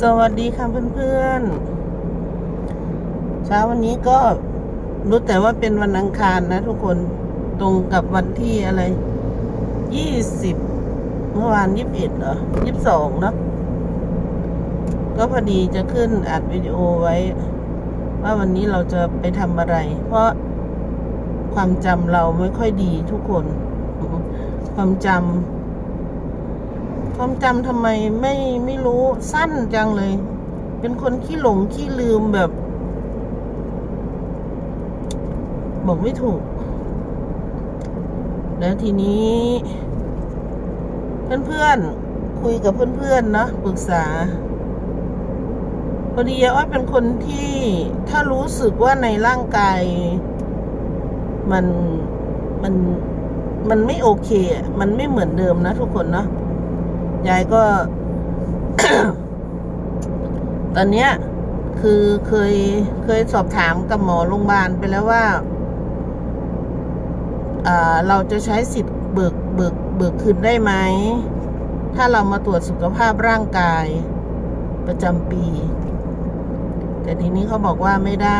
สวัสดีค่ะเพื่อนๆ เช้าวันนี้ก็รู้แต่ว่าเป็นวันอังคารนะทุกคนตรงกับวันที่อะไรยี่สิบเมื่อวานยี่สิบเอ็ดเหรอยี่สิบสองเนาะก็พอดีจะขึ้นอัดวิดีโอไว้ ว่าวันนี้เราจะไปทำอะไร เพราะความจำเราไม่ค่อยดีทุกคน ความจำ ความจำทำไมไม่ไม่รู้สั้นจังเลย เป็นคนขี้หลงขี้ลืมแบบ บอกไม่ถูก แล้วทีนี้ เพื่อนๆ คุยกับเพื่อนๆเนาะปรึกษาพอดีอ้อยเป็นคนที่ถ้ารู้สึกว่าในร่างกาย มันมันมันไม่โอเค มันไม่เหมือนเดิมนะทุกคนเนาะ ยายก็ ตอนเนี้ย คือเคยเคยสอบถามกับหมอโรงพยาบาลไปแล้วว่าอ่าเราจะใช้สิทธิ์เบิกเบิกเบิกคืนได้ไหม ถ้าเรามาตรวจสุขภาพร่างกายประจำปี แต่ทีนี้เขาบอกว่าไม่ได้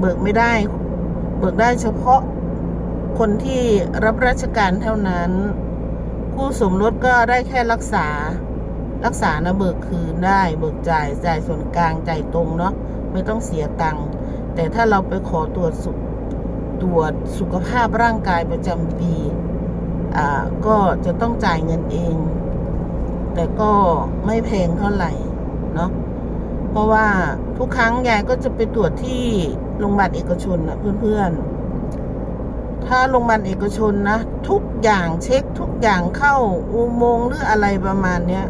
เบิกไม่ได้ เบิกได้เฉพาะคนที่รับราชการเท่านั้น คู่สมรสก็ได้แค่รักษา รักษานะเบิกคืนได้เบิกจ่ายจ่ายส่วนกลางจ่ายตรงเนาะไม่ต้องเสียตังค์แต่ถ้าเราไปขอตรวจสุตรวจสุขภาพร่างกายประจำปีอ่าก็จะต้องจ่ายเงินเอง แต่ก็ไม่แพงเท่าไหร่เนาะเพราะว่าทุกครั้งยายก็จะไปตรวจที่โรงพยาบาลเอกชนนะเพื่อนๆ ถ้าโรงพยาบาลเอกชนนะ ทุกอย่างเช็คทุกอย่างเข้าอุโมงค์หรืออะไรประมาณเนี้ย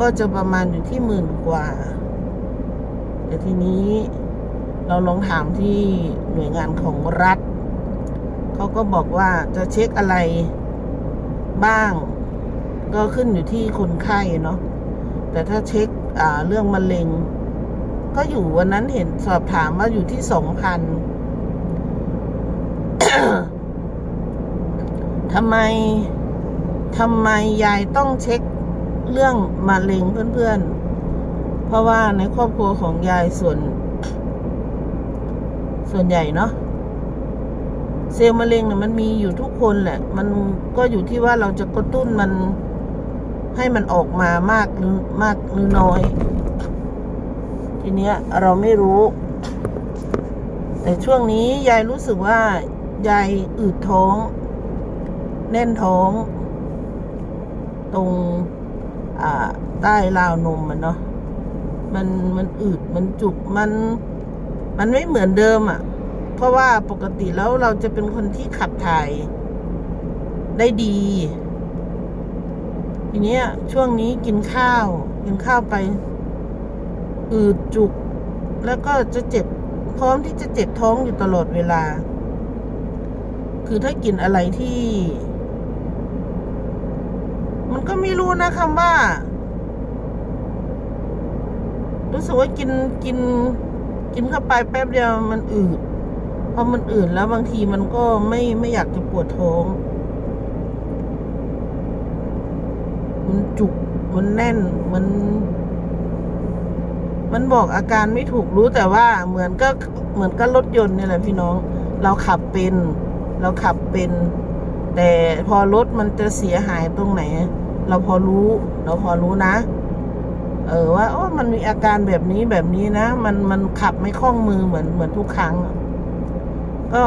ก็จะประมาณอยู่ที่หมื่นกว่า แต่ทีนี้เราลองถามที่หน่วยงานของรัฐ เขาก็บอกว่าจะเช็คอะไรบ้าง ก็ขึ้นอยู่ที่คนไข้เนาะแต่ถ้าเช็คเรื่องมะเร็ง ก็อยู่วันนั้นเห็นสอบถามว่าอยู่ที่สองพัน ทำไมทำไมยายต้องเช็คเรื่องมะเร็งเพื่อนๆ เพราะว่าในครอบครัวของยายส่วน ส่วนใหญ่เนาะเซลล์มะเร็งเนี่ยมันมีอยู่ทุกคนแหละ มันก็อยู่ที่ว่าเราจะกระตุ้นมันให้มันออกมามากหรือมากหรือน้อย ทีเนี้ยเราไม่รู้ แต่ช่วงนี้ยายรู้สึกว่ายายอืดท้อง แน่นท้อง ตรงใต้ราวนมมันเนาะมันมันอืดมันจุกมัน มันไม่เหมือนเดิมอะ่ะ เพราะว่าปกติแล้วเราจะเป็นคนที่ขับถ่าย ได้ดี ทีเนี้ย ช่วงนี้กินข้าว กินข้าวไป อืดจุก แล้วก็จะเจ็บพร้อมที่จะเจ็บท้องอยู่ตลอดเวลา คือถ้ากินอะไรที่ มันก็ไม่รู้นะคำว่า รู้สึกว่ากินกิน กินเข้าไปแป๊บเดียวมันอืดพอมันอืดแล้วบางทีมันก็ไม่ไม่อยากจะปวดท้อง มันจุกมันแน่นมันมันบอกอาการไม่ถูกรู้แต่ว่าเหมือนก็เหมือนกับรถยนต์นี่แหละพี่น้อง เราขับเป็น เราขับเป็น แต่พอรถมันจะเสียหายตรงไหน เราพอรู้ เราพอรู้นะ เออว่าโอ้มันมีอาการแบบนี้แบบนี้นะ มันมันขับไม่คล่องมือเหมือนเหมือนทุกครั้ง ก็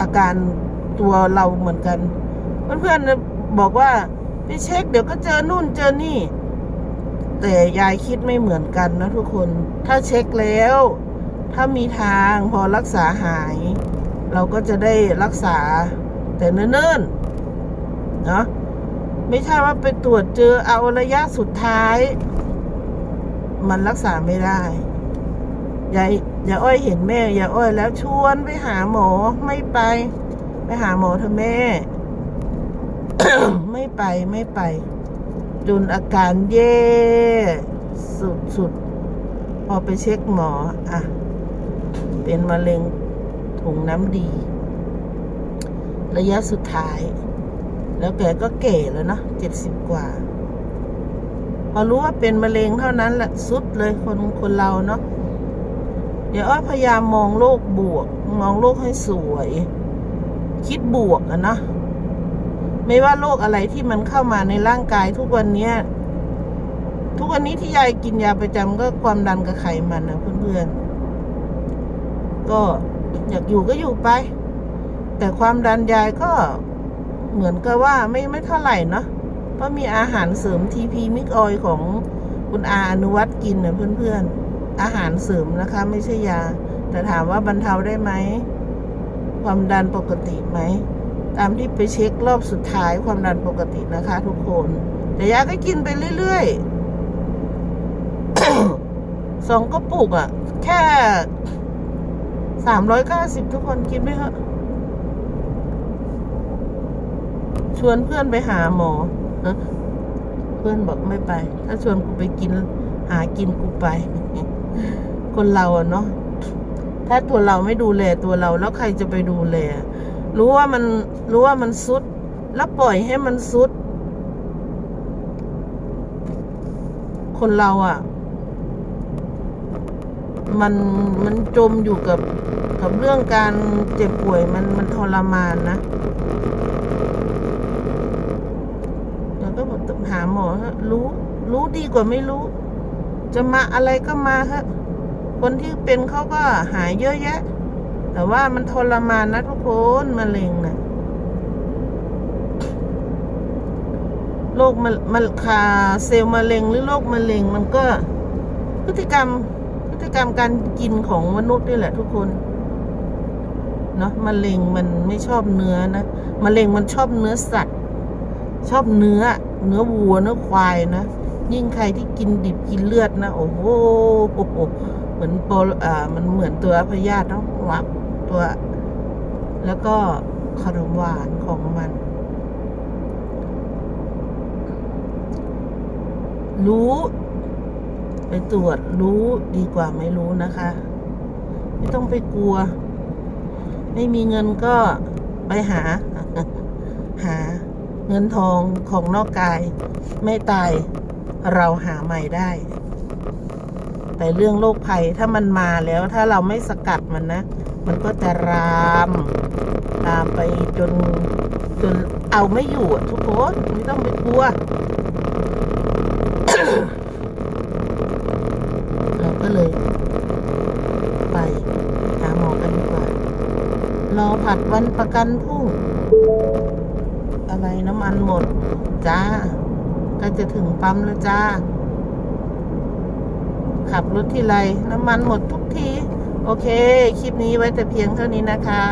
อาการตัวเราเหมือนกัน เพื่อนๆบอกว่าไปเช็ค เดี๋ยวก็เจอนู่นเจอนี่ แต่ยายคิดไม่เหมือนกันนะทุกคน ถ้าเช็คแล้ว ถ้ามีทางพอรักษาหาย เราก็จะได้รักษาแต่เนิ่นๆเนาะ ไม่ใช่ว่าไปตรวจเจอเอาระยะสุดท้าย มันรักษาไม่ได้ยายยายอ้อยเห็นแม่ยายอ้อยแล้วชวนไปหาหมอไม่ไป ไปหาหมอเถอแม่ ไม่ไปไม่ไป จนอาการแย่สุดสุดพอไปเช็คหมอ อะ เป็นมะเร็งถุงน้ำดี ระยะสุดท้าย แล้วแกก็แก่แล้วเนอะเจ็ดสิบกว่า พอรู้ว่าเป็นมะเร็งเท่านั้นแหละสุดเลยคนคนเราเนาะเดี๋ยวอ้อพยายามมองโลกบวก มองโลกให้สวย คิดบวกอะนะไม่ว่าโรคอะไรที่มันเข้ามาในร่างกายทุกวันเนี้ยทุกวันนี้ที่ยายกินยาประจำก็ความดันกับไขมันนะเพื่อนๆก็อยากอยู่ก็อยู่ไป แต่ความดันยายก็ เหมือนกับว่าไม่ไม่เท่าไหร่เนาะเพราะมีอาหารเสริมทีพีมิกออยของคุณอาอนุวัตกินนะเพื่อนๆ อาหารเสริมนะคะ ไม่ใช่ยา แต่ถามว่าบรรเทาได้ไหม ความดันปกติไหม ตามที่ไปเช็ครอบสุดท้ายความดันปกตินะคะ ทุกคน แต่ยาก็กินไปเรื่อยๆสองกระปุกอะ่ะ แค่สามร้อยเก้าสิบทุกคนกินไหมเหอะช วนเพื่อนไปหาหมอเพื่อนบอกไม่ไป ถ้าชวนกูไปกิน หากินกูไป คนเราอะเนาะถ้าตัวเราไม่ดูแลตัวเราแล้วใครจะไปดูแล รู้ว่ามันรู้ว่ามันซุด แล้วปล่อยให้มันซุด คนเราอะ่ะ มันมันจมอยู่กับกับเรื่องการเจ็บป่วยมันมันทรมานนะแล้วก็บอก หาหมอฮะรู้ รู้ดีกว่าไม่รู้ จะมาอะไรก็มาฮะ คนที่เป็นเขาก็หายเยอะแยะ แต่ว่ามันทรมานนะทุกคนมะเร็งนะโรคมะมันคาเซลล์มะเร็งหรือโรคมะเร็งมันก็ พฤติกรรมพฤติกรรมการกินของมนุษย์นี่แหละ ทุกคนเนาะมะเร็งมันไม่ชอบเนื้อนะมะเร็งมันชอบเนื้อสัตว์ ชอบเนื้อ เนื้อวัวเนื้อควายนะ ยิ่งใครที่กินดิบกินเลือดนะ โอ้โหเหมือนโปรอ่ามันเหมือนตัวพยาธิเนาะวับตัว แล้วก็ขนมหวานของมัน รู้ ไปตรวจรู้ดีกว่าไม่รู้นะคะ ไม่ต้องไปกลัว ไม่มีเงินก็ไปหา หา เงินทองของนอกกายไม่ตายเราหาใหม่ได้ แต่เรื่องโรคภัยถ้ามันมาแล้วถ้าเราไม่สกัดมันนะ มันก็จะรามตามไปจนจนเอาไม่อยู่อะทุกคนไม่ต้องไปกลัวเราก็เลย ไปหาหมอกันดีกว่ารอผัดวันประกันพรุ่ง อะไรน้ำมันหมด จ้าก็จะถึงปั๊มแล้วจ้า ขับรถที่ไร น้ำมันหมดทุกที โอเค คลิปนี้ไว้แต่เพียงเท่านี้นะคะ